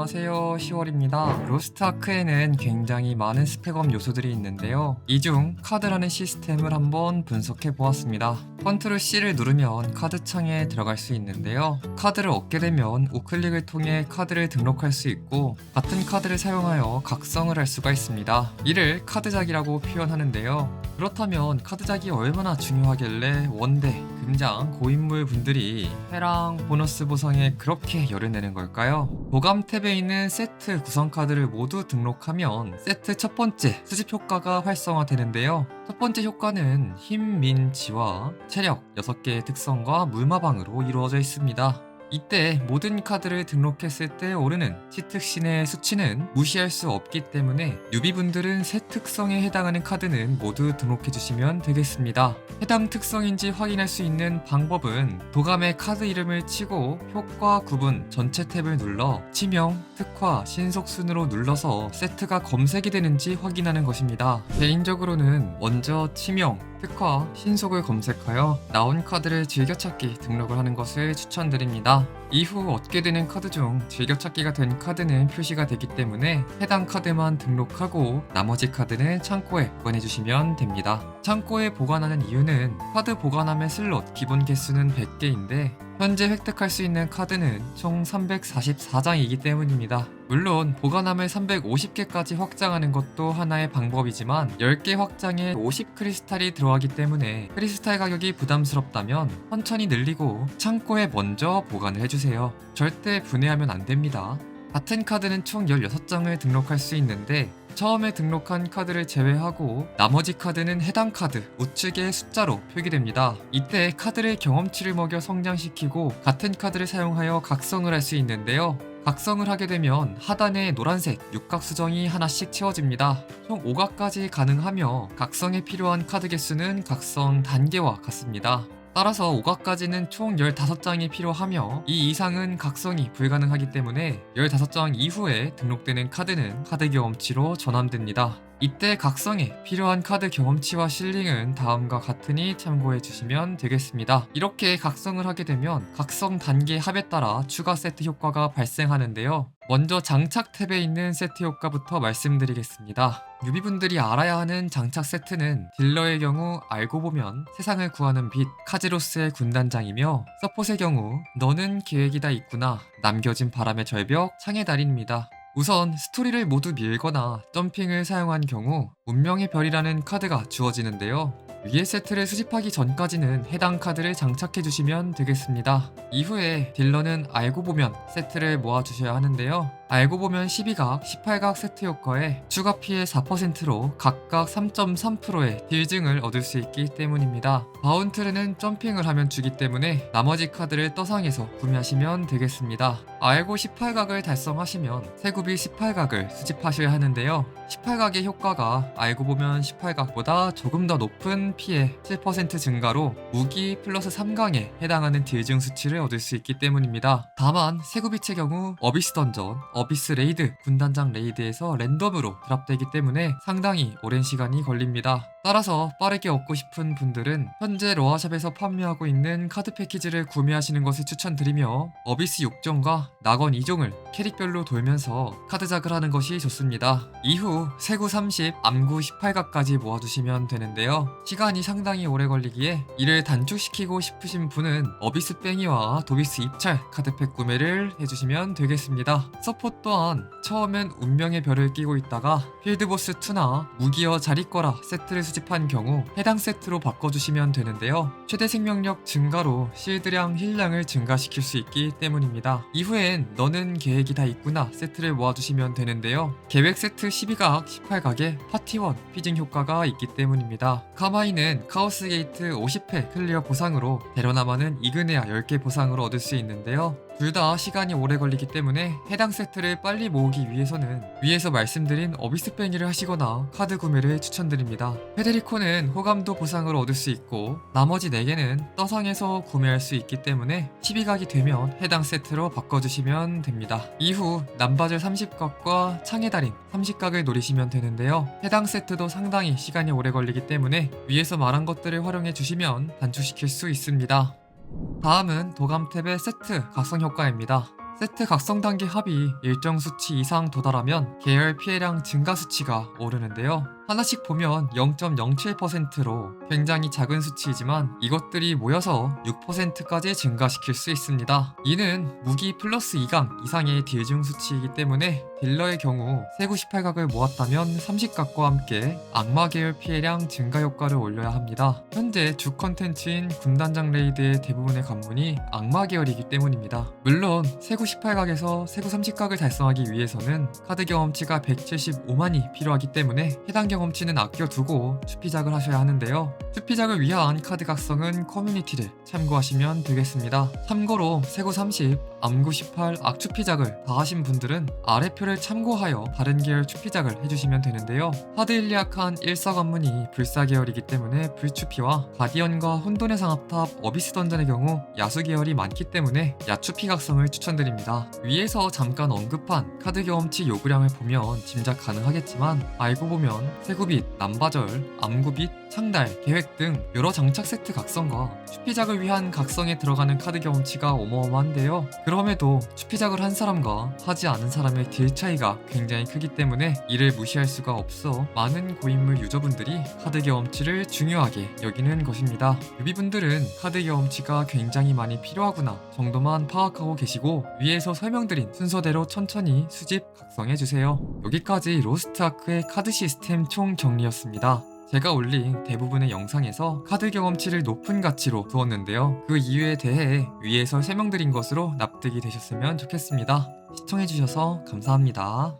안녕하세요. 10월입니다. 로스트아크에는 굉장히 많은 스펙업 요소들이 있는데요. 이 중 카드라는 시스템을 한번 분석해 보았습니다. 컨트롤 C를 누르면 카드 창에 들어갈 수 있는데요. 카드를 얻게 되면 우클릭을 통해 카드를 등록할 수 있고 같은 카드를 사용하여 각성을 할 수가 있습니다. 이를 카드작이라고 표현하는데요. 그렇다면 카드작이 얼마나 중요하길래 원대, 금장, 고인물 분들이 해랑 보너스 보상에 그렇게 열을 내는 걸까요? 보감 탭에 있는 세트 구성 카드를 모두 등록하면 세트 첫 번째 수집 효과가 활성화되는데요. 첫 번째 효과는 힘, 민, 지와 체력 6개의 특성과 물마방으로 이루어져 있습니다. 이때 모든 카드를 등록했을 때 오르는 치특신의 수치는 무시할 수 없기 때문에 유비분들은 새 특성에 해당하는 카드는 모두 등록해주시면 되겠습니다. 해당 특성인지 확인할 수 있는 방법은 도감의 카드 이름을 치고 효과 구분 전체 탭을 눌러 치명, 특화, 신속 순으로 눌러서 세트가 검색이 되는지 확인하는 것입니다. 개인적으로는 먼저 치명, 특화, 신속을 검색하여 나온 카드를 즐겨찾기 등록을 하는 것을 추천드립니다. 이후 얻게 되는 카드 중 즐겨찾기가 된 카드는 표시가 되기 때문에 해당 카드만 등록하고 나머지 카드는 창고에 보관해주시면 됩니다. 창고에 보관하는 이유는 카드 보관함의 슬롯 기본 개수는 100개인데 현재 획득할 수 있는 카드는 총 344장이기 때문입니다. 물론 보관함을 350개까지 확장하는 것도 하나의 방법이지만 10개 확장에 50 크리스탈이 들어가기 때문에 크리스탈 가격이 부담스럽다면 천천히 늘리고 창고에 먼저 보관을 해주세요. 절대 분해하면 안 됩니다. 같은 카드는 총 16장을 등록할 수 있는데 처음에 등록한 카드를 제외하고 나머지 카드는 해당 카드 우측의 숫자로 표기됩니다. 이때 카드를 경험치를 먹여 성장시키고 같은 카드를 사용하여 각성을 할 수 있는데요. 각성을 하게 되면 하단에 노란색 육각 수정이 하나씩 채워집니다. 총 5각까지 가능하며 각성에 필요한 카드 개수는 각성 단계와 같습니다. 따라서 5각까지는 총 15장이 필요하며 이 이상은 각성이 불가능하기 때문에 15장 이후에 등록되는 카드는 카드 경험치로 전환됩니다. 이때 각성에 필요한 카드 경험치와 실링은 다음과 같으니 참고해 주시면 되겠습니다. 이렇게 각성을 하게 되면 각성 단계 합에 따라 추가 세트 효과가 발생하는데요. 먼저 장착 탭에 있는 세트 효과부터 말씀드리겠습니다. 유비분들이 알아야 하는 장착 세트는 딜러의 경우 알고 보면 세상을 구하는 빛, 카지로스의 군단장이며 서폿의 경우 너는 계획이 다 있구나, 남겨진 바람의 절벽, 창의 달인입니다. 우선 스토리를 모두 밀거나 점핑을 사용한 경우 운명의 별이라는 카드가 주어지는데요. 위의 세트를 수집하기 전까지는 해당 카드를 장착해 주시면 되겠습니다. 이후에 딜러는 알고 보면 세트를 모아 주셔야 하는데요. 알고 보면 12각, 18각 세트 효과에 추가 피해 4%로 각각 3.3%의 딜증을 얻을 수 있기 때문입니다. 바운트르는 점핑을 하면 주기 때문에 나머지 카드를 떠상에서 구매하시면 되겠습니다. 알고 18각을 달성하시면 세구비 18각을 수집하셔야 하는데요. 18각의 효과가 알고 보면 18각보다 조금 더 높은 피해 7% 증가로 무기 플러스 3강에 해당하는 딜증 수치를 얻을 수 있기 때문입니다. 다만 세구비의 경우 어비스 던전, 어비스 레이드, 군단장 레이드에서 랜덤으로 드랍되기 때문에 상당히 오랜 시간이 걸립니다. 따라서 빠르게 얻고 싶은 분들은 현재 로아샵에서 판매하고 있는 카드 패키지를 구매하시는 것을 추천드리며 어비스 6종과 낙원 2종을 캐릭별로 돌면서 카드작을 하는 것이 좋습니다. 이후 세구 30, 암구 18각까지 모아두시면 되는데요. 시간이 상당히 오래 걸리기에 이를 단축시키고 싶으신 분은 어비스 뺑이와 도비스 입찰 카드팩 구매를 해주시면 되겠습니다. 서포 트 또한 처음엔 운명의 별을 끼고 있다가 필드보스 2나 무기여 자리거라 세트를 수집한 경우 해당 세트로 바꿔주시면 되는데요. 최대 생명력 증가로 실드량, 힐량을 증가시킬 수 있기 때문입니다. 이후엔 너는 계획이 다 있구나 세트를 모아주시면 되는데요. 계획 세트 12각, 18각에 파티원 피징 효과가 있기 때문입니다. 카마이는 카오스 게이트 50회 클리어 보상으로 데려나마는 이그네아 10개 보상으로 얻을 수 있는데요. 둘 다 시간이 오래 걸리기 때문에 해당 세트를 빨리 모으기 위해서는 위에서 말씀드린 어비스 뱅이를 하시거나 카드 구매를 추천드립니다. 페데리코는 호감도 보상을 얻을 수 있고 나머지 4개는 떠상에서 구매할 수 있기 때문에 12각이 되면 해당 세트로 바꿔주시면 됩니다. 이후 남바젤 30각과 창의 달인 30각을 노리시면 되는데요. 해당 세트도 상당히 시간이 오래 걸리기 때문에 위에서 말한 것들을 활용해 주시면 단축시킬 수 있습니다. 다음은 도감 탭의 세트 각성 효과입니다. 세트 각성 단계 합이 일정 수치 이상 도달하면 계열 피해량 증가 수치가 오르는데요. 하나씩 보면 0.07%로 굉장히 작은 수치이지만 이것들이 모여서 6%까지 증가시킬 수 있습니다. 이는 무기 플러스 2강 이상의 딜중 수치이기 때문에 딜러의 경우 세구 18각을 모았다면 30각과 함께 악마 계열 피해량 증가 효과를 올려야 합니다. 현재 주 컨텐츠인 군단장 레이드의 대부분의 관문이 악마 계열이기 때문입니다. 물론 세구 18각에서 세구 30각을 달성하기 위해서는 카드 경험치가 175만이 필요하기 때문에 해당 경 험치는 아껴두고 추피작을 하셔야 하는데요. 추피작을 위한 카드 각성은 커뮤니티를 참고하시면 되겠습니다. 참고로 세구 30, 암구 18, 악추피작을 다 하신 분들은 아래표를 참고하여 다른 계열 추피작을 해주시면 되는데요. 하드 일리아칸 1사 관문이 불사 계열이기 때문에 불추피와 가디언과 혼돈의 상합탑 어비스 던전의 경우 야수 계열이 많기 때문에 야추피 각성을 추천드립니다. 위에서 잠깐 언급한 카드 경험치 요구량을 보면 짐작 가능하겠지만 알고 보면 세구빛, 남바절, 암구빛, 창달, 계획 등 여러 장착 세트 각성과 추피작을 위한 각성에 들어가는 카드 경험치가 어마어마한데요. 그럼에도 추피작을 한 사람과 하지 않은 사람의 딜 차이가 굉장히 크기 때문에 이를 무시할 수가 없어 많은 고인물 유저분들이 카드 경험치를 중요하게 여기는 것입니다. 유비분들은 카드 경험치가 굉장히 많이 필요하구나 정도만 파악하고 계시고 위에서 설명드린 순서대로 천천히 수집 각성해주세요. 여기까지 로스트 아크의 카드 시스템 총 정리였습니다. 제가 올린 대부분의 영상에서 카드 경험치를 높은 가치로 두었는데요. 그 이유에 대해 위에서 설명드린 것으로 납득이 되셨으면 좋겠습니다. 시청해주셔서 감사합니다.